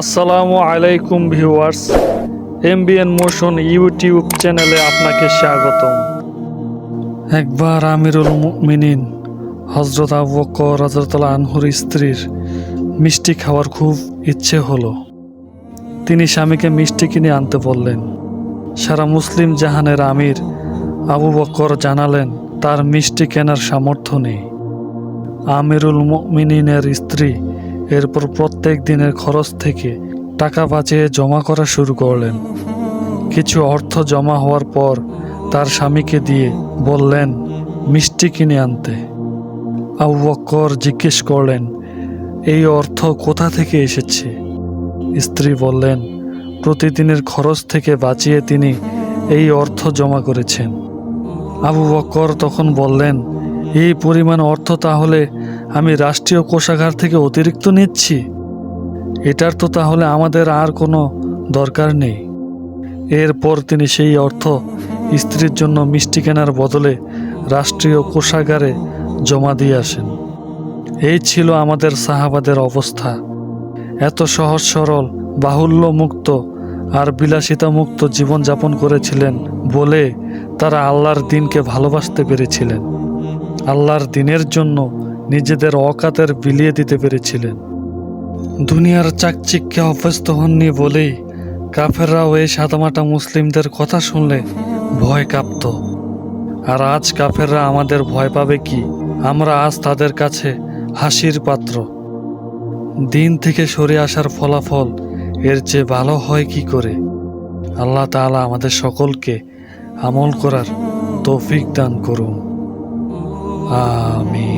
আসসালামু আলাইকুম viewers, MBN motion YouTube চ্যানেলে আপনাকে স্বাগতম। একবার আমিরুল মিনিন হজরত আবু বকর রাজরতলা আনহুর স্ত্রীর মিষ্টি খাওয়ার খুব ইচ্ছে হলো। তিনি স্বামীকে মিষ্টি কিনে আনতে বললেন, সারা মুসলিম জাহানের আমির আবু বকর জানালেন, তার মিষ্টি কেনার সামর্থ্য নেই। আমিরুল মিনিনের স্ত্রী এরপর প্রত্যেক দিনের খরচ থেকে টাকা বাঁচিয়ে জমা করা শুরু করলেন। কিছু অর্থ জমা হওয়ার পর তার স্বামীকে দিয়ে বললেন, মিষ্টি কিনে আনতে। আবু বক্কর জিজ্ঞেস করলেন, এই অর্থ কোথা থেকে এসেছে? স্ত্রী বললেন, প্রতিদিনের খরচ থেকে বাঁচিয়ে তিনি এই অর্থ জমা করেছেন। আবু বক্কর তখন বললেন, এই পরিমাণ অর্থ তাহলে আমি রাষ্ট্রীয় কোষাগার থেকে অতিরিক্ত নিচ্ছি। এটার তো তাহলে আমাদের আর কোনো দরকার নেই। এরপর তিনি সেই অর্থ স্ত্রীর জন্য মিষ্টি কেনার বদলে রাষ্ট্রীয় কোষাগারে জমা দিয়ে আসেন। এই ছিল আমাদের সাহাবাদের অবস্থা। এত সহজ সরল বাহুল্য মুক্ত আর বিলাসিতা মুক্ত জীবনযাপন করেছিলেন বলে তারা আল্লাহর দিনকে ভালোবাসতে পেরেছিলেন। আল্লাহর দিনের জন্য নিজেদের অকাতের বিলিয়ে দিতে পেরেছিলেন। দুনিয়ার চাকচিক্যে অভ্যস্ত হননি বলেই কাফেররাও এই সাদামাটা মুসলিমদের কথা শুনলে ভয় কাঁপত। আর আজ কাফেররা আমাদের ভয় পাবে কি? আমরা আজ তাদের কাছে হাসির পাত্র। দিন থেকে সরে আসার ফলাফল এর চেয়ে ভালো হয় কি করে? আল্লাহ তাআলা আমাদের সকলকে আমল করার তৌফিক দান করুন। আমিন।